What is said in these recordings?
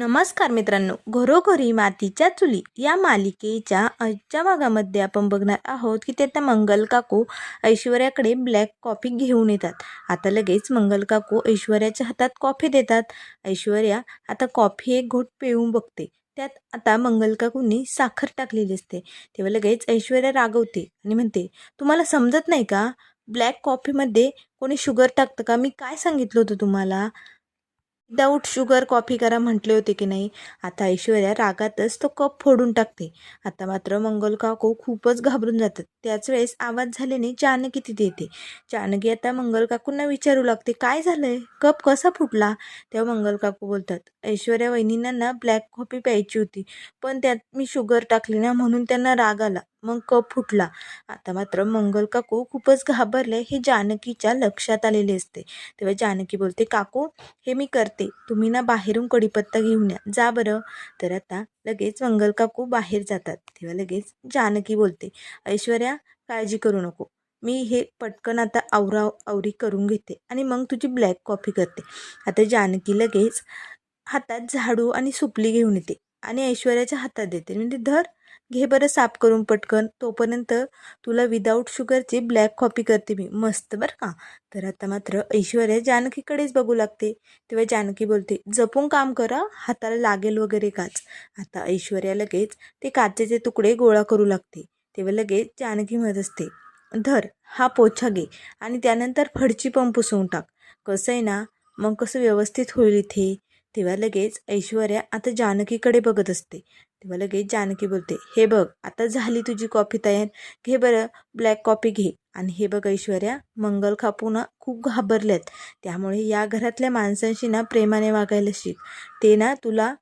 नमस्कार मित्रांनो घरोघरी मातीच्या चुली या मालिकेच्या आजच्या भागामध्ये आपण बघणार आहोत की ते आता मंगल काकू ऐश्वर्याकडे ब्लॅक कॉफी घेऊन येतात. आता लगेच मंगल काकू ऐश्वर्याच्या हातात कॉफी देतात. ऐश्वर्या आता कॉफी एक घोट पिऊन बघते. त्यात आता मंगल काकूंनी साखर टाकलेली असते. तेव्हा लगेच ऐश्वर्या रागवते आणि म्हणते तुम्हाला समजत नाही का? ब्लॅक कॉफीमध्ये कोणी शुगर टाकतं का? मी काय सांगितलं होतं तुम्हाला? विदाऊट शुगर कॉफी करा म्हटले होते की नाही? आता ऐश्वर्या रागातच तो कप फोडून टाकते. आता मात्र मंगल काकू खूपच घाबरून जातात. त्याच वेळेस आवाज झाल्याने जानकी तिथे येते. जानकी आता मंगल काकूंना विचारू लागते काय झालंय? कप कसा फुटला? तेव्हा मंगल काकू बोलतात ऐश्वर्या वहिनींना ब्लॅक कॉफी प्यायची होती. पण त्यात मी शुगर टाकली ना म्हणून त्यांना राग आला. मग कप फुटला. आता मात्र मंगल काकू खूपच घाबरले हे जानकीच्या लक्षात आलेले असते. तेव्हा जानकी बोलते काकू हे मी करते. तुम्ही ना बाहेरून कढीपत्ता घेऊन या. जा बरं. तर आता लगेच मंगल काकू बाहेर जातात. तेव्हा लगेच जानकी बोलते ऐश्वर्या काळजी करू नको. मी हे पटकन आता आवरा आवरी करून घेते आणि मग तुझी ब्लॅक कॉफी करते. आता जानकी लगेच हातात झाडू आणि सुपली घेऊन येते आणि ऐश्वर्याच्या हातात देते. म्हणजे धर घे बरं साफ करून पटकन. तोपर्यंत तुला विदाऊट शुगरची ब्लॅक कॉफी करते मी. मस्त बरं का? तर आता मात्र ऐश्वर्या जानकीकडेच बघू लागते. तेव्हा जानकी बोलते जपून काम करा. हाताला लागेल वगैरे काच. आता ऐश्वर्या लगेच ते काचेचे तुकडे गोळा करू लागते. तेव्हा लगेच जानकी म्हणत असते धर हा पोछा घे आणि त्यानंतर फडची पण पुसवून टाक. कसं आहे ना मग कसं व्यवस्थित होईल इथे? तेव्हा लगेच ऐश्वर्या आता जानकीकडे बघत असते. तेव्हा लगेच जानकी बोलते हे बघ आता झाली तुझी कॉफी तयार. घे बरं ब्लॅक कॉफी घे. आणि हे बघ ऐश्वर्या मंगल खापून खूप घाबरल्यात. त्यामुळे या घरातल्या माणसांशी ना प्रेमाने वागायला शिक. ते ना तुला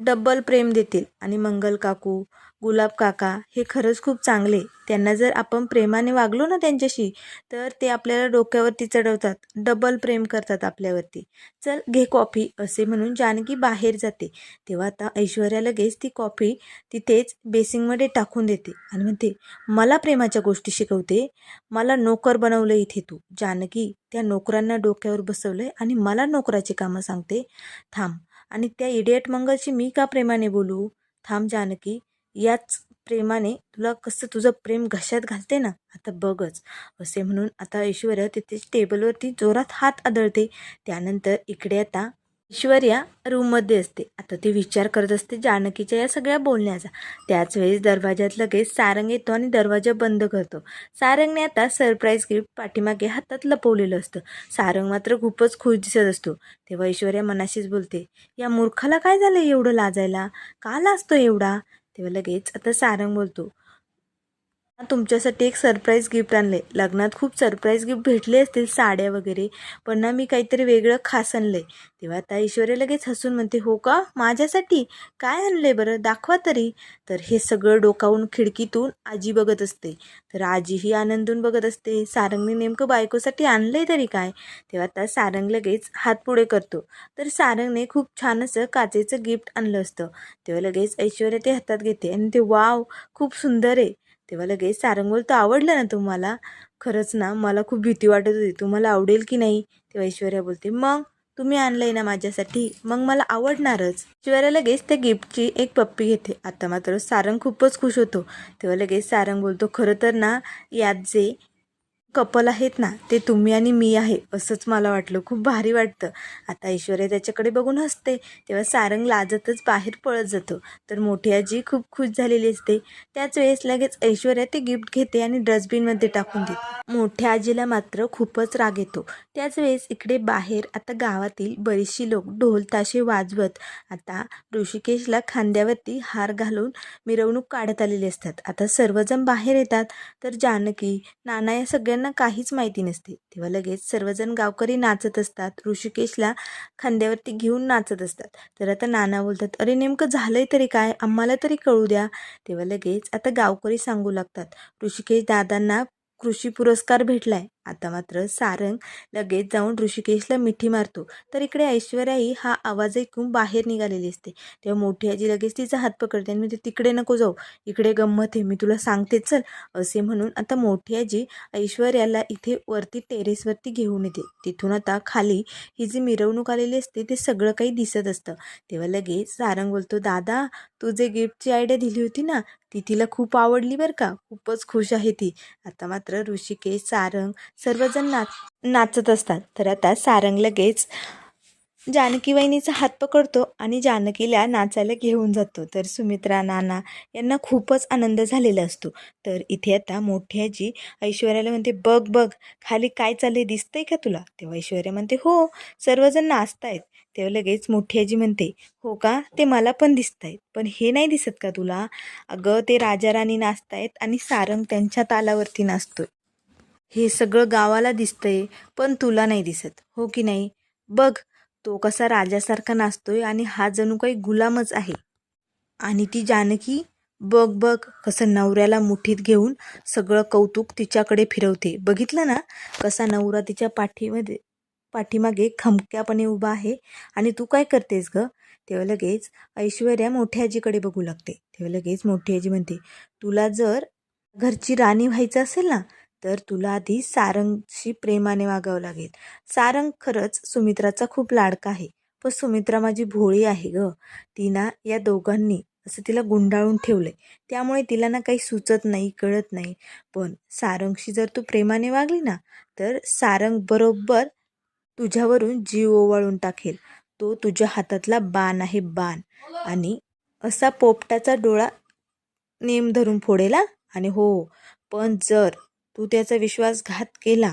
डब्बल प्रेम देतील. आणि मंगल काकू गुलाब काका हे खरंच खूप चांगले. त्यांना जर आपण प्रेमाने वागलो ना त्यांच्याशी तर ते आपल्याला डोक्यावरती चढवतात. डबल प्रेम करतात आपल्यावरती. चल घे कॉफी असे म्हणून जानकी बाहेर जाते. तेव्हा आता ऐश्वर्या लगेच ती कॉफी तिथेच बेसिंगमध्ये टाकून देते आणि म्हणते मला प्रेमाच्या गोष्टी शिकवते. मला नोकर बनवलं इथे तू. जानकी त्या नोकरांना डोक्यावर बसवलं आणि मला नोकराची कामं सांगते. थांब आणि त्या इडियट मंगलशी मी का प्रेमाने बोलू? थांब जानकी याच प्रेमाने तुला कसं तुझं प्रेम घशात घालते ना? आता बघच. असे म्हणून आता ऐश्वर्या तिथे टेबलवरती जोरात हात आदळते. त्यानंतर इकडे आता ऐश्वर्या रूममध्ये असते. आता ती विचार करत असते जानकीच्या या सगळ्या बोलण्याचा. त्याच वेळेस दरवाज्यात लगेच सारंग येतो आणि दरवाजा बंद करतो. सारंगने आता सरप्राईज गिफ्ट पाठीमागे हातात लपवलेलं असतं. सारंग मात्र खूपच खुश दिसत असतो. तेव्हा ऐश्वर्या मनाशीच बोलते या मूर्खाला काय झालं एवढं लाजायला? का लाजतो एवढा? तेव्हा लगेच आता सारंग बोलतो तुमच्यासाठी एक सरप्राईज गिफ्ट आणले. लग्नात खूप सरप्राईज गिफ्ट भेटले असतील साड्या वगैरे. पण ना मी काहीतरी वेगळं खास आणलंय. तेव्हा आता ऐश्वर्या लगेच हसून म्हणते हो का? माझ्यासाठी? काय आणलंय बरं? दाखवा तरी. तर हे सगळं डोकावून खिडकीतून आजी बघत असते. तर आजीही आनंदून बघत असते. सारंगने नेमकं बायकोसाठी आणलंय तरी काय? तेव्हा आता सारंग लगेच हात पुढे करतो. तर सारंगने खूप छान असं काचेचं गिफ्ट आणलं असतं. तेव्हा लगेच ऐश्वर्या ते हातात घेते आणि ते वाव! खूप सुंदर आहे. तेव्हा लगेच सारंग बोलतो आवडलं ना तुम्हाला? खरंच ना मला खूप भीती वाटत होती. तुम्हाला आवडेल की नाही? तेव्हा ऐश्वर्या बोलते मग? तुम्ही आणलंय ना माझ्यासाठी? मग मला आवडणारच. ऐश्वर्या लगेच त्या गिफ्टची एक पप्पी घेते. आता मात्र सारंग खूपच खुश होतो. तेव्हा लगेच सारंग बोलतो खरं तर ना यात जे कपल आहेत ना ते तुम्ही आणि मी आहे असंच मला वाटलं. खूप भारी वाटतं. आता ऐश्वर्या त्याच्याकडे बघून हसते. तेव्हा सारंग लाजतच बाहेर पळत जातो. तर मोठी आजी खूप खुश झालेली असते. त्याच वेळेस लगेच ऐश्वर्या ते गिफ्ट घेते आणि डस्टबिनमध्ये टाकून देते. मोठ्या आजीला मात्र खूपच राग येतो. त्याच वेळेस इकडे बाहेर आता गावातील बरीचशी लोक ढोल ताशे वाजवत आता ऋषिकेशला खांद्यावरती हार घालून मिरवणूक काढत आलेली असतात. आता सर्वजण बाहेर येतात. तर जानकी नाना या सगळ्यांना त्यांना काहीच माहिती नसते. तेव्हा लगेच सर्वजण गावकरी नाचत असतात. ऋषिकेशला खांद्यावरती घेऊन नाचत असतात. तर आता नाना बोलतात अरे नेमकं झालंय तरी काय? आम्हाला तरी कळू द्या. तेव्हा लगेच आता गावकरी सांगू लागतात ऋषिकेश दादांना कृषी पुरस्कार भेटलाय. आता मात्र सारंग लगेच जाऊन ऋषिकेशला मिठी मारतो. तर इकडे ऐश्वर्याही हा आवाज ऐकून बाहेर निघालेली असते. तेव्हा मोठी आजी लगेच तिचा हात पकडते आणि म्हणजे तिकडे नको जाऊ. इकडे गंमत आहे. मी तुला सांगते चल. असे म्हणून आता मोठी आजी ऐश्वर्याला इथे वरती टेरेसवरती घेऊन येते. तिथून आता खाली ही जी मिरवणूक आलेली असते ते सगळं काही दिसत असतं. तेव्हा लगेच सारंग बोलतो दादा तू जे गिफ्टची आयडिया दिली होती ना ती तिला खूप आवडली बरं का. खूपच खुश आहे ती. आता मात्र ऋषिकेश सारंग सर्वजण नाच नाचत असतात. तर आता सारंग लगेच जानकी वहिनीचा हात पकडतो आणि जानकीला नाचायला घेऊन जातो. तर सुमित्रा नाना यांना खूपच आनंद झालेला असतो. तर इथे आता मोठी आजी ऐश्वर्याला म्हणते बघ बघ खाली काय चालले दिसतंय का तुला? तेव्हा ऐश्वर्या म्हणते हो सर्वजण नाचतायत. तेव्हा लगेच मोठी आजी म्हणते हो का? ते मला पण दिसतायत. पण हे नाही दिसत का तुला? अगं ते राजा राणी नाचतायत आणि सारंग त्यांच्या तालावरती नाचतोय. हे सगळं गावाला दिसतंय पण तुला नाही दिसत. हो की नाही? बघ तो कसा राजासारखा नाचतोय आणि हा जणू काही गुलामच आहे. आणि ती जानकी बघ बघ कसं नवऱ्याला मुठीत घेऊन सगळं कौतुक तिच्याकडे फिरवते. बघितलं ना? कसा नवरा तिच्या पाठीमध्ये पाठीमागे खमक्यापणे उभा आहे. आणि तू काय करतेस ग? तेव्हा लगेच ऐश्वर्या मोठ्या आजीकडे बघू लागते. तेव्हा लगेच मोठी आजी म्हणते तुला जर घरची राणी व्हायचं असेल ना तर तुला आधी सारंगशी प्रेमाने वागावं लागेल. सारंग खरंच सुमित्राचा खूप लाडका आहे. पण सुमित्रा माझी भोळी आहे ग. तिना या दोघांनी असं तिला गुंडाळून ठेवलंय. त्यामुळे तिला ना काही सुचत नाही कळत नाही. पण सारंगशी जर तू प्रेमाने वागली ना तर सारंग बरोबर तुझ्यावरून जीव ओवाळून टाकेल. तो तुझ्या हातातला बाण आहे बाण. आणि असा पोपटाचा डोळा नेम धरून फोडेला आणि हो पण जर तू त्याचा विश्वासघात केला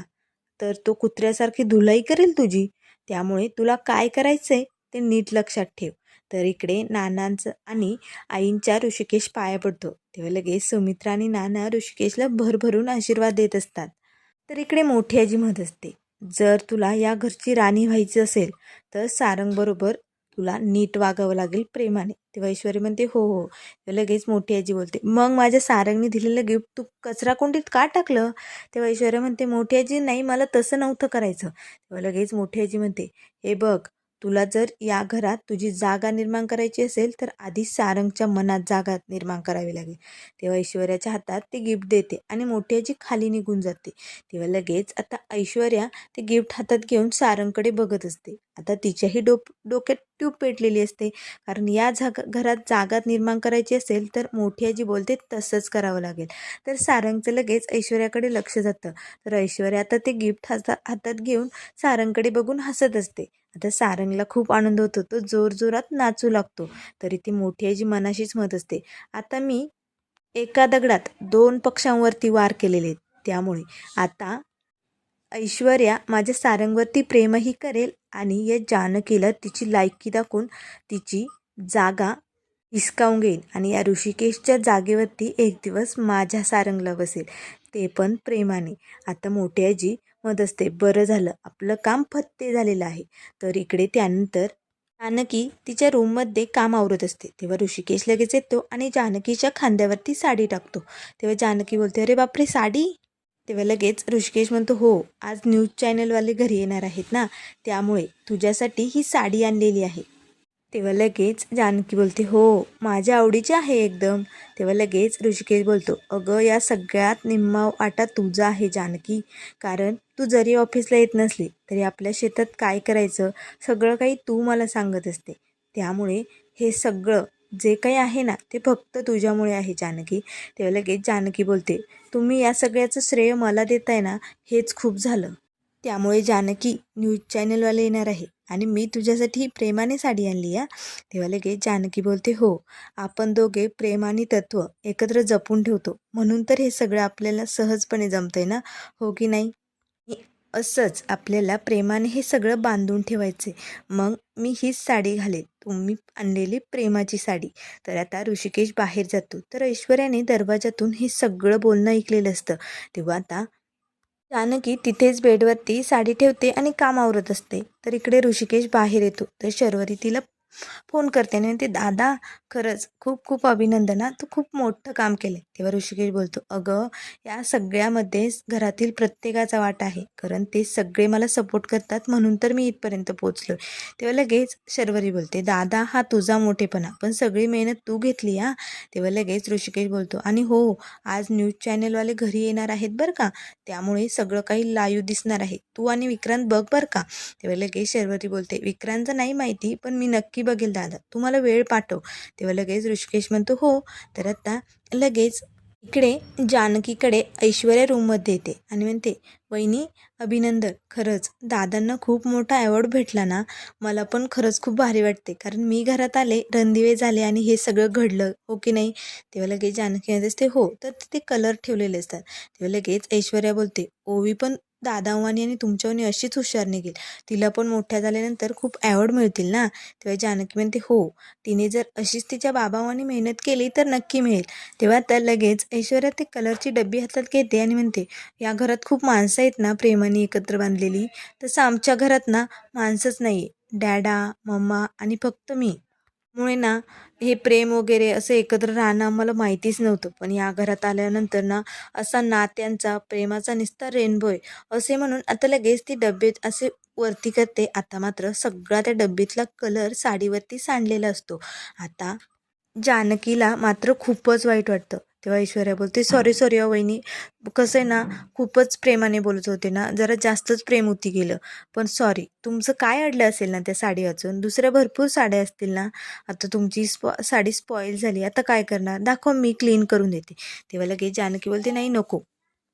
तर तो कुत्र्यासारखी धुलाई करेल तुझी. त्यामुळे तुला काय करायचं आहे ते नीट लक्षात ठेव. तर इकडे नानांचं आणि आईंच्या ऋषिकेश पाया पडतो. तेव्हा लगेच सुमित्रा आणि नाना ऋषिकेशला भरभरून आशीर्वाद देत असतात. तर इकडे मोठी आजी म्हणत असते जर तुला या घरची राणी व्हायची असेल तर सारंगबरोबर तुला नीट वागावं लागेल प्रेमाने. तेव्हा ऐश्वर्या म्हणते हो हो. तेव्हा लगेच मोठी आजी बोलते मग माझ्या सारंगने दिलेलं गिफ्ट तू कचरा कोंडीत का टाकलं? तेव्हा ऐश्वर्या म्हणते मोठी आजी नाही मला तसं नव्हतं करायचं. तेव्हा लगेच मोठी आजी म्हणते हे बघ तुला जर या घरात तुझी जागा निर्माण करायची असेल तर आधी सारंगच्या मनात जागा निर्माण करावी लागेल. तेव्हा ऐश्वर्याच्या हातात ते गिफ्ट देते आणि मोठी आजी खाली निघून जाते. तेव्हा लगेच आता ऐश्वर्या ते गिफ्ट हातात घेऊन सारंगकडे बघत असते. आता तिच्याही डोप डोक्यात ट्यूब पेटलेली असते. कारण या जागा घरात जागा निर्माण करायची असेल तर मोठी आजी बोलते तसंच करावं लागेल. तर सारंगचं लगेच ऐश्वर्याकडे लक्ष जातं. तर ऐश्वर्या आता ते गिफ्ट हाता हातात घेऊन सारंगकडे बघून हसत असते. आता सारंगला खूप आनंद होतो तो जोरजोरात नाचू लागतो. तरी ती मोठी आजी मनाशीच म्हणत असते आता मी एका दगडात दोन पक्षांवरती वार केलेले आहेत. त्यामुळे आता ऐश्वर्या माझ्या सारंगवरती प्रेमही करेल आणि या जानकीला तिची लायकी दाखवून तिची जागा हिसकावून घेईल आणि या ऋषिकेशच्या जागेवरती एक दिवस माझ्या सारंगला बसेल. ते पण प्रेमाने. आता मोठी आजी मत असते. बरं झालं. आपलं काम फत्ते झालेलं आहे. तर इकडे त्यानंतर जानकी तिच्या रूममध्ये काम आवरत असते. तेव्हा ऋषिकेश लगेच येतो आणि जानकीच्या खांद्यावरती साडी टाकतो. तेव्हा जानकी बोलते अरे बापरे साडी? तेव्हा लगेच ऋषिकेश म्हणतो हो आज न्यूज चॅनलवाले घरी येणार आहेत ना. त्यामुळे तुझ्यासाठी ही साडी आणलेली आहे. तेव्हा लगेच जानकी बोलते हो माझ्या आवडीची आहे एकदम. तेव्हा लगेच ऋषिकेश बोलतो अगं या सगळ्यात निम्मा वाटा तुझा आहे जानकी. कारण तू जरी ऑफिसला येत नसली तरी आपल्या शेतात काय करायचं सगळं काही तू मला सांगत असते. त्यामुळे हे सगळं जे काही आहे ना ते फक्त तुझ्यामुळे आहे जानकी. तेव्हा लगेच जानकी बोलते तुम्ही या सगळ्याचं श्रेय मला देताय ना हेच खूप झालं. त्यामुळे जानकी न्यूज चॅनलवाले येणार आहे. आणि मी तुझ्यासाठी प्रेमाने साडी आणली या तेव्हा लगेच जानकी बोलते हो आपण दोघे प्रेम आणि तत्त्व एकत्र जपून ठेवतो. म्हणून तर हे सगळं आपल्याला सहजपणे जमतंय ना? हो की नाही? असंच आपल्याला प्रेमाने हे सगळं बांधून ठेवायचे. मग मी हीच साडी घालेल तुम्ही आणलेली प्रेमाची साडी. तर आता ऋषिकेश बाहेर जातो. तर ऐश्वर्याने दरवाजातून हे सगळं बोलणं ऐकलेलं असतं. तेव्हा आता जानकी तिथेच बेडवरती साडी ठेवते आणि काम आवरत असते. तर इकडे ऋषिकेश बाहेर येतो. तर शर्वरी तिला फोन करते आणि ते दादा खरंच खूप खूप अभिनंदन हा तू खूप मोठं काम केलं तेव्हा ऋषिकेश बोलतो अगं या सगळ्यामध्ये घरातील प्रत्येकाचा वाटा आहे कारण ते सगळे मला सपोर्ट करतात म्हणून तर मी इथपर्यंत पोचलो तेव्हा लगेच शर्वरी बोलते दादा हा तुझा मोठेपणा पण सगळी मेहनत तू घेतली हा? तेव्हा लगेच ऋषिकेश बोलतो आणि हो आज न्यूज चॅनलवाले घरी येणार आहेत बरं का? त्यामुळे सगळं काही लाईव्ह दिसणार आहे. तू आणि विक्रांत बघ बरं का? तेव्हा लगेच शर्वरी बोलते विक्रांतचं नाही माहिती पण मी नक्की बघेल दादा. तू मला वेळ पाठव. तेव्हा लगेच ऋषिकेश म्हणतो हो. तर आता लगेच इकडे जानकीकडे ऐश्वर्या रूममध्ये येते आणि म्हणते वहिनी अभिनंदन. खरंच दादांना खूप मोठा अवॉर्ड भेटला ना? मला पण खरंच खूप भारी वाटते. कारण मी घरात आले रणदिवे झाले आणि हे सगळं घडलं हो की नाही? तेव्हा लगेच जानकी म्हणते असते हो. तर तिथे कलर ठेवलेले असतात. तेव्हा लगेच ऐश्वर्या बोलते ओवी पण दादावानी आणि तुमच्यावानी अशीच हुशार निघेल. तिला पण मोठ्या झाल्यानंतर खूप अवॉर्ड मिळतील ना? तेव्हा जानकी म्हणते हो तिने जर अशीच तिच्या बाबावानी मेहनत केली तर नक्की मिळेल. तेव्हा तर लगेच ऐश्वर्या ते कलरची डब्बी हातात घेते आणि म्हणते या घरात खूप माणसं आहेत ना प्रेमाने एकत्र बांधलेली? तसं आमच्या घरात ना माणसंच नाही डॅडा मम्मा आणि फक्त मी. मुळे ना हे प्रेम वगैरे असं एकत्र राहणं आम्हाला माहितीच नव्हतं. पण या घरात आल्यानंतर ना असा नात्यांचा प्रेमाचा निस्ता रेनबो आहे. असे म्हणून आता लगेच ती डब्बेत असे वरती करते. आता मात्र सगळा त्या डब्बीतला कलर साडीवरती सांडलेला असतो. आता जानकीला मात्र खूपच वाईट वाटतं. तेव्हा ऐश्वर्या बोलते सॉरी सॉरी वहिनी. कसं आहे ना खूपच प्रेमाने बोलत होते ना जरा जास्तच प्रेम होती गेलं. पण सॉरी तुमचं काय अडलं असेल ना त्या साडी वाचून दुसऱ्या भरपूर साड्या असतील ना. आता तुमची स्पॉ साडी स्पॉईल झाली. आता काय करणार? दाखव मी क्लीन करून देते. तेव्हा लगेच जानकी बोलते नाही नको.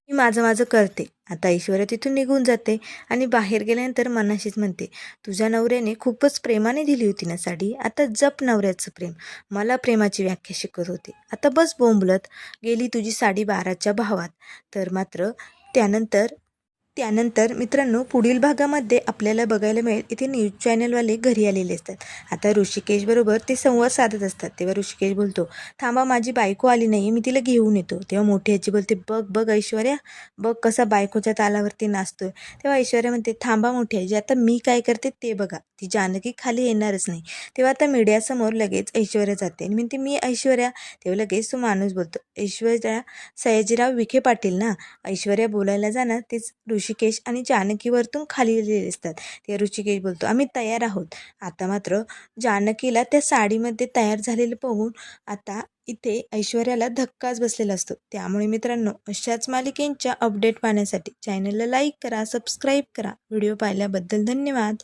मी माझं माझं करते. आता ऐश्वर्या तिथून निघून जाते आणि बाहेर गेल्यानंतर मनाशीच म्हणते तुझ्या नवऱ्याने खूपच प्रेमाने दिली होती ना साडी? आता जप नवऱ्याचं प्रेम. मला प्रेमाची व्याख्या शिकत होते. आता बस बोंबलत गेली तुझी साडी बाराच्या भावात. तर मात्र त्यानंतर त्यानंतर मित्रांनो पुढील भागामध्ये आपल्याला बघायला मिळेल इथे न्यूज चॅनलवाले घरी आलेले असतात. आता ऋषिकेशबरोबर ते संवाद साधत असतात. तेव्हा ऋषिकेश बोलतो थांबा माझी बायको आली नाही मी तिला घेऊन येतो. तेव्हा मोठी आजी बोलते बघ बघ ऐश्वर्या बघ कसा बायकोच्या तालावरती नाचतोय. तेव्हा ऐश्वर्या म्हणते थांबा मोठी आजी आता मी काय करते ते बघा. ती जानकी खाली येणारच नाही. तेव्हा आता मीडियासमोर लगेच ऐश्वर्या जाते. आणि म्हणते मी ऐश्वर्या. तेव्हा लगेच तो माणूस बोलतो ऐश्वर्या सयाजीराव विखे पाटील ना? ऐश्वर्या बोलायला जाणार तेच ऋषिकेश आणि जानकीवरतून खाली लिहिलेले असतात ते ऋषिकेश बोलतो आम्ही तयार आहोत. आता मात्र जानकीला त्या साडीमध्ये तयार झालेलं बघून आता इथे ऐश्वर्याला धक्काच बसलेला असतो. त्यामुळे मित्रांनो अशाच मालिकेंच्या अपडेट पाहण्यासाठी चॅनलला लाईक करा सबस्क्राईब करा. व्हिडिओ पाहिल्याबद्दल धन्यवाद.